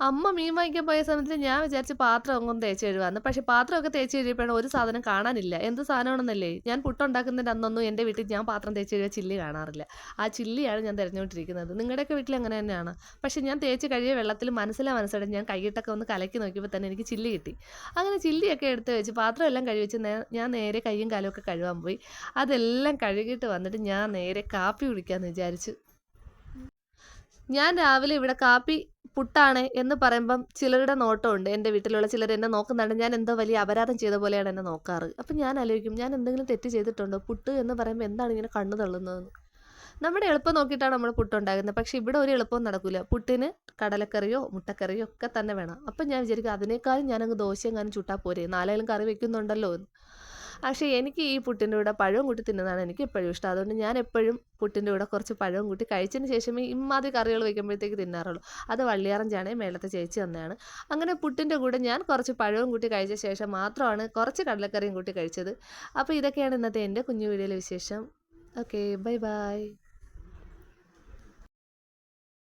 അമ്മ മീൻ വാങ്ങിക്കാൻ പോയ സമയത്ത് ഞാൻ വിചാരിച്ച് പാത്രം ഒന്നും തേച്ച് കഴുകാന്ന്. പക്ഷെ പാത്രമൊക്കെ തേച്ച് കഴുകിയപ്പോഴാണ് ഒരു സാധനം കാണാനില്ല. എന്ത് സാധനമാണെന്നല്ലേ? ഞാൻ പുട്ടുണ്ടാക്കുന്നതിന്റെ അന്നൊന്നും എന്റെ വീട്ടിൽ ഞാൻ പാത്രം തേച്ച് കഴുകിയ ചില്ലി കാണാറില്ല. ആ ചില്ലിയാണ് ഞാൻ തിരഞ്ഞുകൊണ്ടിരിക്കുന്നത്. നിങ്ങളുടെയൊക്കെ വീട്ടിൽ അങ്ങനെ തന്നെയാണ്. പക്ഷെ ഞാൻ തേച്ച് കഴിയ വെള്ളത്തിൽ മനസ്സിലാ മനസ്സിലായി ഞാൻ കൈയിട്ടൊക്കെ ഒന്ന് കലക്കി നോക്കിയപ്പോൾ തന്നെ എനിക്ക് ചില്ലി കിട്ടി. അങ്ങനെ ചില്ലിയൊക്കെ എടുത്ത് വെച്ച് പാത്രം എല്ലാം കഴുകി വെച്ച് ഞാൻ നേരെ കൈയും കാലും ഒക്കെ കഴുകാൻ പോയി. അതെല്ലാം കഴുകിയിട്ട് വന്നിട്ട് ഞാൻ നേരെ കാപ്പി കുടിക്കാമെന്ന് വിചാരിച്ചു. ഞാൻ രാവിലെ ഇവിടെ കാപ്പി പുട്ടാണ് എന്ന് പറയുമ്പം ചിലരുടെ നോട്ടമുണ്ട് എന്റെ വീട്ടിലുള്ള ചിലർ എന്നെ നോക്കുന്നുണ്ട് ഞാൻ എന്തോ വലിയ അപരാധം ചെയ്ത പോലെയാണ് എന്നെ നോക്കാറ്. അപ്പം ഞാൻ ആലോചിക്കും ഞാൻ എന്തെങ്കിലും തെറ്റ് ചെയ്തിട്ടുണ്ടോ? പുട്ട് എന്ന് പറയുമ്പോൾ എന്താണ് ഇങ്ങനെ കണ്ണു തള്ളുന്നതെന്ന്. നമ്മുടെ എളുപ്പം നോക്കിയിട്ടാണ് നമ്മൾ പുട്ടുണ്ടാകുന്നത് പക്ഷേ ഇവിടെ ഒരു എളുപ്പവും നടക്കില്ല പുട്ടിന് കടലക്കറിയോ മുട്ടക്കറിയോ ഒക്കെ തന്നെ വേണം. അപ്പം ഞാൻ വിചാരിക്കും അതിനേക്കാളും ഞാനങ്ങ് ദോശയും കാനും ചുട്ടാൽ പോരെ. നാലായാലും കറി വെക്കുന്നുണ്ടല്ലോ എന്ന്. പക്ഷേ എനിക്ക് ഈ പുട്ടിന്റെ കൂടെ പഴവും കൂട്ടി തിന്നുന്നതാണ് എനിക്ക് എപ്പോഴും ഇഷ്ടം. അതുകൊണ്ട് ഞാൻ എപ്പോഴും പുട്ടിന്റെ കൂടെ കുറച്ച് പഴവും കൂട്ടി കഴിച്ചതിന് ശേഷമേ ഇമ്മാതിരി കറികൾ വയ്ക്കുമ്പോഴത്തേക്ക് തിന്നാറുള്ളൂ. അത് വള്ളിയാറൻ ചാണയും മേളത്തെ ചേച്ചി തന്നെയാണ്. അങ്ങനെ പുട്ടിന്റെ കൂടെ ഞാൻ കുറച്ച് പഴവും കൂട്ടി കഴിച്ച ശേഷം മാത്രമാണ് കുറച്ച് കടലക്കറിയും കൂട്ടി കഴിച്ചത്. അപ്പോൾ ഇതൊക്കെയാണ് ഇന്നത്തെ എന്റെ കുഞ്ഞു വീഡിയോയിലെ വിശേഷം. Okay bye bye.